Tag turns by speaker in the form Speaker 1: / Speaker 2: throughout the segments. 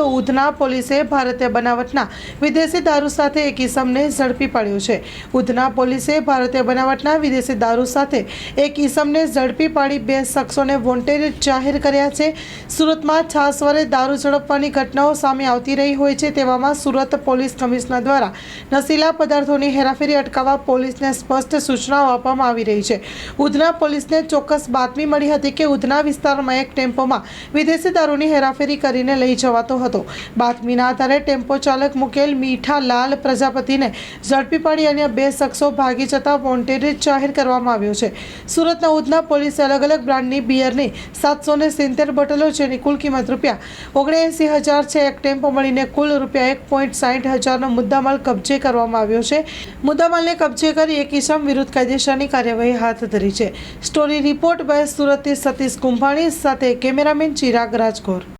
Speaker 1: તો ઉધના પોલીસે ભારતીય બનાવટના વિદેશી દારૂ સાથે એક ઈસમને ઝડપી પાડ્યો છે. ઉધના પોલીસે ભારતીય બનાવટના વિદેશી દારૂ સાથે એક ઈસમને ઝડપી પાડી બે શખ્સોને વોન્ટેડ જાહેર કર્યા છે. સુરતમાં છાસવરે દારૂ ઝડપવાની ઘટનાઓ સામે આવતી રહી હોય છે તેવામાં સુરત પોલીસ કમિશનર દ્વારા નશીલા પદાર્થોની હેરાફેરી અટકાવવા પોલીસને સ્પષ્ટ સૂચનાઓ આપવામાં આવી રહી છે. ઉધના પોલીસને ચોક્કસ બાતમી મળી હતી કે ઉધના વિસ્તારમાં એક ટેમ્પોમાં વિદેશી દારૂની હેરાફેરી કરીને લઈ જવાતો હતો. બાતમીના આધારે ટેમ્પો ચાલક મુકેલ મીઠાલાલ પ્રજાપતિને ઝડપી પાડી અન્ય બે શખ્સો ભાગી જતા વોન્ટેડ જાહેર કરવામાં આવ્યો છે. સુરતના ઉધના પોલીસે અલગ અલગ બ્રાન્ડની બિયરની સાતસો ને સિત્તેર બોટલો જેની કુલ કિંમત રૂપિયા ઓગણએંસી હજાર છે એક ટેમ્પો મળીને કુલ રૂપિયા એક પોઈન્ટ સાઠ હજારનો મુદ્દામાલ કબજે કરવામાં આવ્યો છે. મુદ્દામાલને કબજે કરી એક ઇસમ વિરુદ્ધ કાયદેસરની કાર્યવાહી હાથ ધરી છે. સ્ટોરી રિપોર્ટ બાય સુરતથી સતીશ કુંભાણી, સાથે કેમેરામેન ચિરાગ રાજકોર.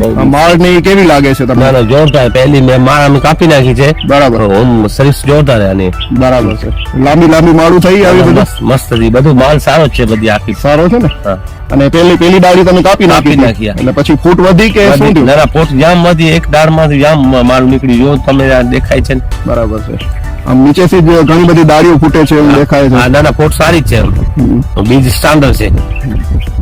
Speaker 2: માળ ને કેવી લાગે છે તમને?
Speaker 3: ના જોરદાર. પહેલી મેં માળ અમે કાપી નાખી છે.
Speaker 2: બરાબર.
Speaker 3: ઓમ સર્વિસ જોરદાર છે આની.
Speaker 2: બરાબર છે. લાંબી લાંબી માળું થઈ આવી બધું?
Speaker 3: મસ્ત બધું માલ સારો છે બધી આખી.
Speaker 2: સારો છે ને? અને પેલી પેલી ડાળી તમે કાપી નાખી
Speaker 3: નાખી,
Speaker 2: એટલે પછી ફૂટ વધી કે શું થયું?
Speaker 3: ના જામમાંથી એક દાળમાંથી જામ માલ નીકળી જો તમે દેખાય છે
Speaker 2: બરાબર છે. આમ નીચેથી જ ઘણી બધી ડાળીઓ ફૂટે છે એવું દેખાય છે.
Speaker 3: ના ના પોટ સારી છે. બીજ સ્ટાન્ડર્ડ છે.